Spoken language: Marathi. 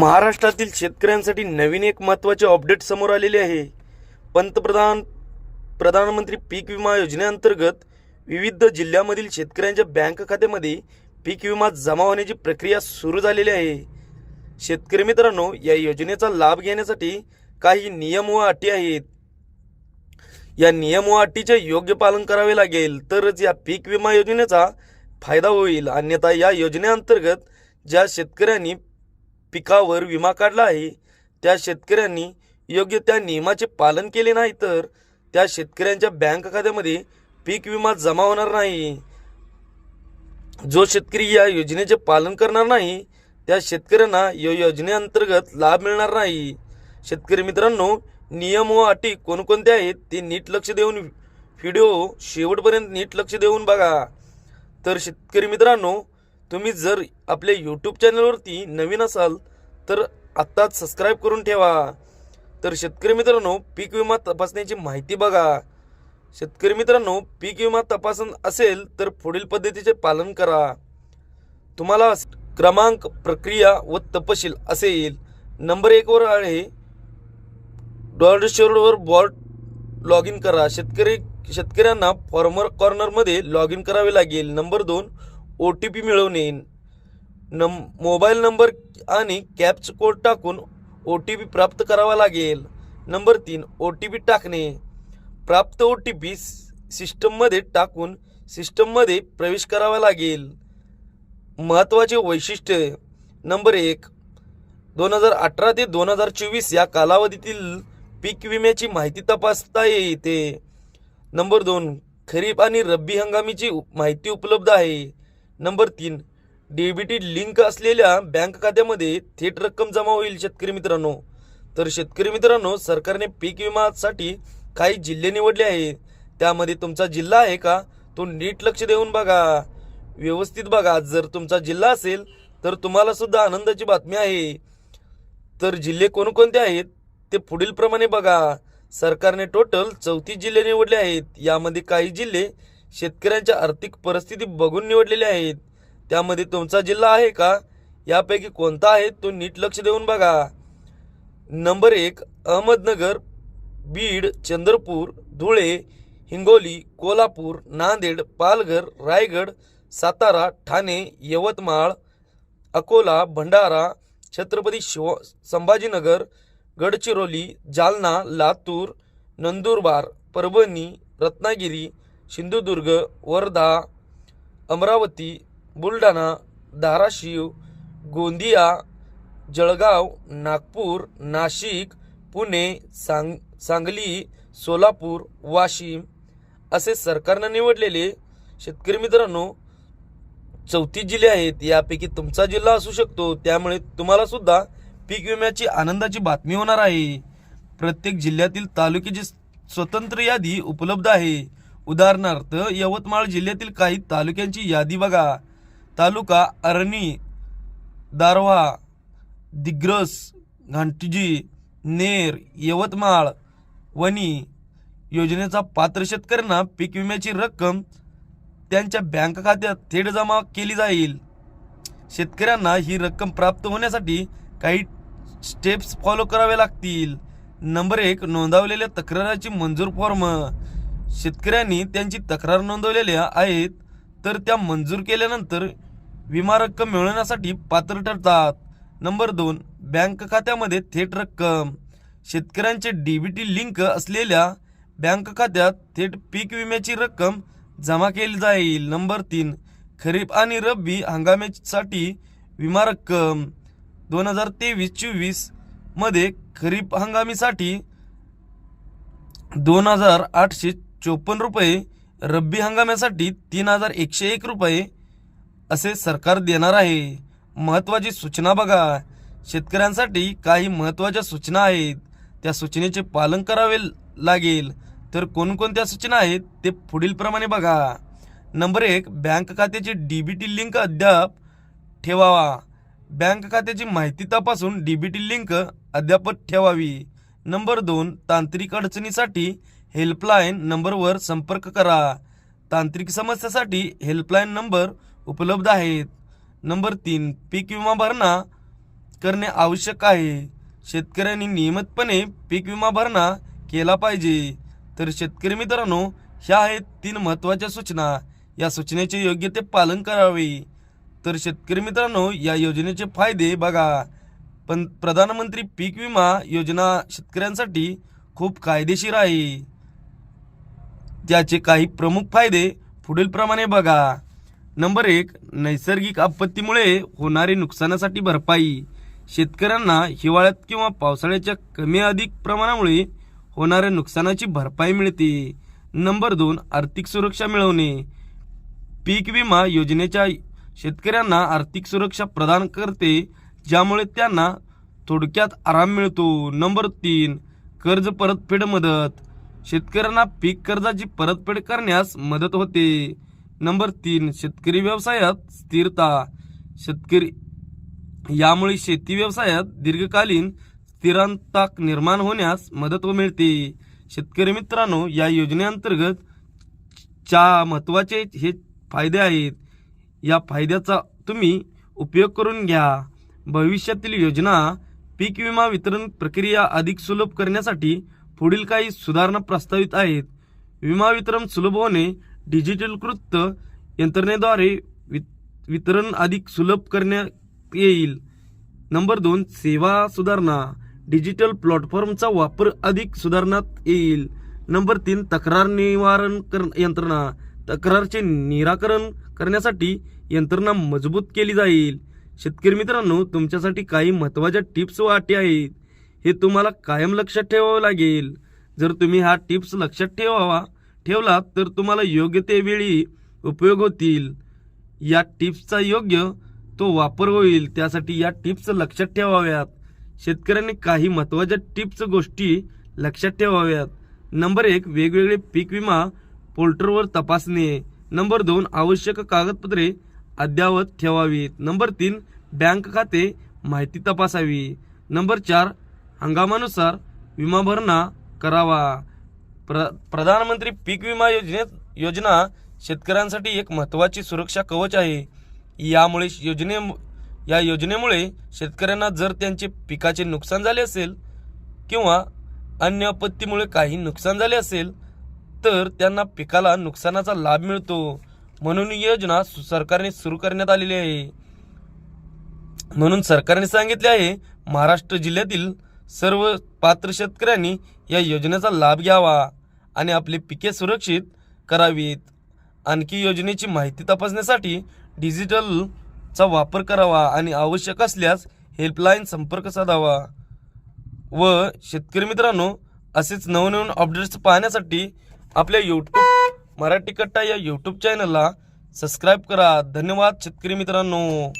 महाराष्ट्रातील शेतकऱ्यांसाठी नवीन एक महत्त्वाचे अपडेट समोर आलेले आहे. पंतप्रधान प्रधानमंत्री पीक विमा योजनेअंतर्गत विविध जिल्ह्यामधील शेतकऱ्यांच्या बँक खात्यामध्ये पीक विमा जमा होण्याची प्रक्रिया सुरू झालेली आहे. शेतकरी मित्रांनो या योजनेचा लाभ घेण्यासाठी काही नियम व अटी आहेत. या नियम व अटीचे योग्य पालन करावे लागेल तरच या पीक विमा योजनेचा फायदा होईल. अन्यथा या योजनेअंतर्गत ज्या शेतकऱ्यांनी पिकावर विमा काढला आहे. त्या शेतकऱ्यांनी योग्य त्या नियमाचे पालन केले नाही तर त्या शेतकऱ्यांच्या बँक खात्यामध्ये पीक विमा जमा होणार नाही. जो शेतकरी या योजनेचे पालन करणार नाही त्या शेतकऱ्यांना या योजनेअंतर्गत लाभ मिळणार नाही. शेतकरी मित्रांनो नियम व अटी कोणकोणते आहेत ते नीट लक्ष देऊन व्हिडिओ शेवटपर्यंत नीट लक्ष देऊन बघा. तर शेतकरी मित्रांनो तुम्ही जर आपल्या यूट्यूब चॅनलवरती नवीन असाल तर आत्ताच सबस्क्राईब करून ठेवा. तर शेतकरी मित्रांनो पीक विमा तपासण्याची माहिती बघा. शेतकरी मित्रांनो पीक विमा तपासन असेल तर पुढील पद्धतीचे पालन करा. तुम्हाला क्रमांक प्रक्रिया व तपशील असेल नंबर एकवर आहे डॉडशोरवर बॉर्ड लॉग इन करा. शेतकरी शेतकऱ्यांना फॉर्मर कॉर्नरमध्ये लॉग इन करावे लागेल. नंबर दोन ओ टी पी मिळवणे. नम मोबाईल नंबर आणि कॅप्च कोड टाकून ओ टी पी प्राप्त करावा लागेल. नंबर तीन ओ टी पी टाकणे. प्राप्त ओ टी पी सिस्टममध्ये टाकून सिस्टममध्ये प्रवेश करावा लागेल. महत्त्वाचे वैशिष्ट्य. नंबर एक दोन हजार अठरा ते दोन हजार चोवीस या कालावधीतील पीक विम्याची माहिती तपासता येते. नंबर दोन खरीप आणि रब्बी हंगामीची माहिती उपलब्ध आहे. नंबर तीन डीबीटी लिंक असलेल्या बँक खात्यामध्ये थेट रक्कम जमा होईल शेतकरी मित्रांनो. तर शेतकरी मित्रांनो सरकारने पीक विमासाठी काही जिल्हे निवडले आहेत. त्यामध्ये तुमचा जिल्हा आहे का? तो नीट लक्ष देऊन बघा. व्यवस्थित बघा. जर तुमचा जिल्हा असेल तर तुम्हाला सुद्धा आनंदाची बातमी आहे. तर जिल्हे कोणकोणते आहेत ते पुढील प्रमाणे बघा. सरकारने टोटल चौतीस जिल्हे निवडले आहेत. यामध्ये काही जिल्हे शेतकऱ्यांच्या आर्थिक परिस्थिती बघून निवडलेले आहेत. त्यामध्ये तुमचा जिल्हा आहे का? यापैकी कोणता आहे तो नीट लक्ष देऊन बघा. नंबर एक अहमदनगर बीड चंद्रपूर धुळे हिंगोली कोल्हापूर नांदेड पालघर रायगड सातारा ठाणे यवतमाळ अकोला भंडारा छत्रपती शिव संभाजीनगर गडचिरोली जालना लातूर नंदुरबार परभणी रत्नागिरी सिंधुदुर्ग वर्धा अमरावती बुलढाणा धाराशिव गोंदिया जळगाव नागपूर नाशिक पुणे सांग सांगली सोलापूर वाशिम असे सरकारनं निवडलेले शेतकरी मित्रांनो चौतीस जिल्हे आहेत. यापैकी तुमचा जिल्हा असू शकतो. त्यामुळे तुम्हाला सुद्धा पीक विम्याची आनंदाची बातमी होणार आहे. प्रत्येक जिल्ह्यातील तालुक्याची स्वतंत्र यादी उपलब्ध आहे. उदाहरणार्थ यवतमाळ जिल्ह्यातील काही तालुक्यांची यादी बघा. तालुका अरणी दारव्हा दिग्रस घांटजी नेर यवतमाळ वणी योजनेचा पात्र शेतकऱ्यांना पीक विम्याची रक्कम त्यांच्या बँक खात्यात थेट जमा केली जाईल. शेतकऱ्यांना ही रक्कम प्राप्त होण्यासाठी काही स्टेप्स फॉलो करावे लागतील. नंबर एक नोंदवलेल्या तक्राराची मंजूर फॉर्म शेतकऱ्यांनी त्यांची तक्रार नोंदवलेल्या आहेत तर त्या मंजूर केल्यानंतर विमा रक्कम मिळवण्यासाठी पात्र ठरतात. नंबर दोन बँक खात्यामध्ये थेट रक्कम. शेतकऱ्यांचे डी बी टी लिंक असलेल्या बँक खात्यात थेट पीक विम्याची रक्कम जमा केली जाईल. नंबर तीन खरीप आणि रब्बी हंगामासाठी विमा रक्कम. दोन हजार तेवीस चोवीसमध्ये खरीप हंगामीसाठी दोन हजार आठशे चोपन्न रुपये रब्बी हंगामासाठी तीन हजार एकशे एक रुपये असे सरकार देणार आहे. महत्त्वाची सूचना बघा. शेतकऱ्यांसाठी काही महत्त्वाच्या सूचना आहेत. त्या सूचनेचे पालन करावे लागेल. तर कोणकोणत्या सूचना आहेत ते पुढीलप्रमाणे बघा. नंबर एक बँक खात्याची डी बी टी लिंक अद्याप ठेवावा. बँक खात्याची माहिती तपासून डी बी टी लिंक अद्याप ठेवावी. नंबर दोन तांत्रिक अडचणीसाठी हेल्पलाईन नंबरवर संपर्क करा. तांत्रिक समस्यासाठी हेल्पलाईन नंबर उपलब्ध आहेत. नंबर तीन पीक विमा भरणा करणे आवश्यक आहे. शेतकऱ्यांनी नियमितपणे पीक विमा भरणा केला पाहिजे. तर शेतकरी मित्रांनो ह्या आहेत तीन महत्त्वाच्या सूचना. या सूचनेचे योग्य ते पालन करावे. तर शेतकरी मित्रांनो या योजनेचे फायदे बघा. पण प्रधानमंत्री पीक विमा योजना शेतकऱ्यांसाठी खूप कायदेशीर आहे. त्याचे काही प्रमुख फायदे पुढील प्रमाणे बघा. नंबर एक नैसर्गिक आपत्तीमुळे होणारे नुकसानासाठी भरपाई. शेतकऱ्यांना हिवाळ्यात किंवा पावसाळ्याच्या कमी अधिक प्रमाणामुळे होणाऱ्या नुकसानाची भरपाई मिळते. नंबर दोन आर्थिक सुरक्षा मिळवणे. पीक विमा योजनेच्या शेतकऱ्यांना आर्थिक सुरक्षा प्रदान करते ज्यामुळे त्यांना थोडक्यात आराम मिळतो. नंबर तीन कर्ज परतफेड मदत. शेतकऱ्यांना पीक कर्जाची परतफेड करण्यास मदत होते. नंबर तीन शेतकरी व्यवसायात स्थिरता. शेतकरी यामुळे शेती व्यवसायात दीर्घकालीन स्थिरांता निर्माण होण्यास मदत मिळते. शेतकरी मित्रांनो या योजनेअंतर्गत च्या महत्त्वाचे हे फायदे आहेत. या फायद्याचा तुम्ही उपयोग करून घ्या. भविष्यातील योजना पीक विमा वितरण प्रक्रिया अधिक सुलभ करण्यासाठी पुढील काही सुधारणा प्रस्तावित आहेत. विमा वितरण सुलभ होणे डिजिटलकृत यंत्रणेद्वारे वितरण अधिक सुलभ करण्यात येईल. नंबर दोन सेवा सुधारणा. डिजिटल प्लॅटफॉर्मचा वापर अधिक सुधारण्यात येईल. नंबर तीन तक्रार निवारण कर यंत्रणा. तक्रारचे निराकरण करण्यासाठी यंत्रणा मजबूत केली जाईल. शेतकरी मित्रांनो तुमच्यासाठी काही महत्त्वाच्या टिप्स व अटी आहेत. हे तुम्हाला कायम लक्षात ठेवावं लागेल. जर तुम्ही हा टिप्स लक्षात ठेवावा ठेवला तर तुम्हाला योग्य ते वेळी उपयोग होतील. या टिप्सचा योग्य तो वापर होईल त्यासाठी या टिप्स लक्षात ठेवाव्यात. शेतकऱ्यांनी काही महत्त्वाच्या टिप्स गोष्टी लक्षात ठेवाव्यात. नंबर एक वेगवेगळे पीक विमा पोर्टरवर तपासणे. नंबर दोन आवश्यक कागदपत्रे अद्ययावत ठेवावीत. नंबर तीन बँक खाते माहिती तपासावी. नंबर चार हंगामानुसार विमा भरणा करावा. प्र प्रधानमंत्री पीक विमा योजनेत योजना शेतकऱ्यांसाठी एक महत्त्वाची सुरक्षा कवच आहे. यामुळे योजने या योजनेमुळे शेतकऱ्यांना जर त्यांचे पिकाचे नुकसान झाले असेल किंवा अन्य आपत्तीमुळे काही नुकसान झाले असेल तर त्यांना पिकाला नुकसानाचा लाभ मिळतो. म्हणून ही योजना सु- सरकारने सुरू करण्यात आलेली आहे. म्हणून सरकारने सांगितले आहे महाराष्ट्र जिल्ह्यातील सर्व पात्र शेतकऱ्यांनी या योजनेचा लाभ घ्यावा आणि आपली पिके सुरक्षित करावीत. आणखी योजनेची माहिती तपासण्यासाठी डिजिटलचा वापर करावा आणि आवश्यक असल्यास हेल्पलाईन संपर्क साधावा. व शेतकरी मित्रांनो असेच नवनवीन अपडेट्स पाहण्यासाठी आपल्या यूट्यूब मराठी कट्टा या यूट्यूब चॅनलला सबस्क्राईब करा. धन्यवाद शेतकरी मित्रांनो.